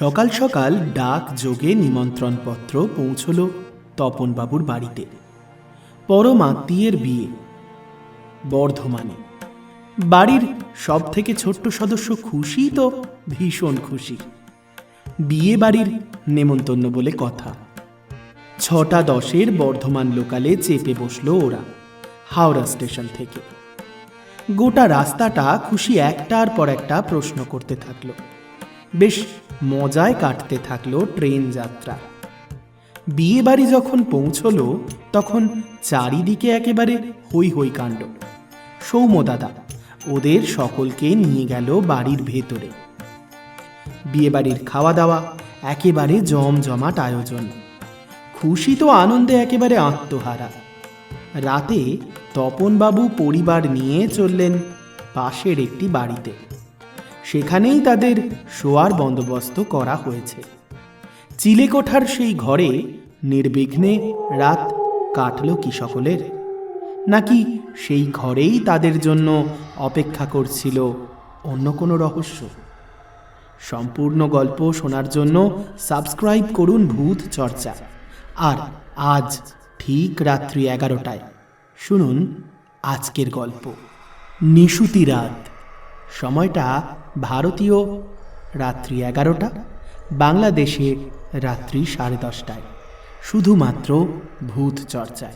সকাল সকাল ডাক যোগে নিমন্ত্রণপত্র পৌঁছল তপনবাবুর বাড়িতে। পরম আত্মীয়ের বিয়ে। বর্ধমানে। বাড়ির সব থেকে ছোট্ট সদস্য খুশি তো ভীষণ খুশি। বিয়ে বাড়ির নেমন্তন্ন বলে কথা। ছটা দশের বর্ধমান লোকালে চেপে বসল ওরা হাওড়া স্টেশন থেকে। গোটা রাস্তাটা খুশি একটার পর একটা প্রশ্ন করতে থাকল। বেশ মজায় কাটতে থাকল ট্রেন যাত্রা। বিয়ে বাড়ি যখন পৌঁছলো, তখন চারিদিকে একেবারে হই হই কাণ্ড। সৌম্যদাদা, ওদের সকলকে নিয়ে গেল বাড়ির ভেতরে। বিয়ে বাড়ির খাওয়া দাওয়া একেবারে জমজমাট আয়োজন। খুশি তো আনন্দে একেবারে আত্মহারা। রাতে তপনবাবু পরিবার নিয়ে চললেন পাশের একটি বাড়িতে। সেখানেই তাদের শোয়ার বন্দোবস্ত করা হয়েছে। চিলেকোঠার সেই ঘরে নির্বিঘ্নে রাত কাটল কি সকলের? নাকি সেই ঘরেই তাদের জন্য অপেক্ষা করছিল অন্য কোনো রহস্য? সম্পূর্ণ গল্প শোনার জন্য সাবস্ক্রাইব করুন ভূত চর্চা। আর আজ ঠিক রাত্রি এগারোটায় শুনুন আজকের গল্প। নিশুতি রাত। সময়টা ভারতীয় রাত্রি এগারোটা বাংলাদেশে রাত্রি সাড়ে দশটায়। শুধুমাত্র ভূত চর্চায়।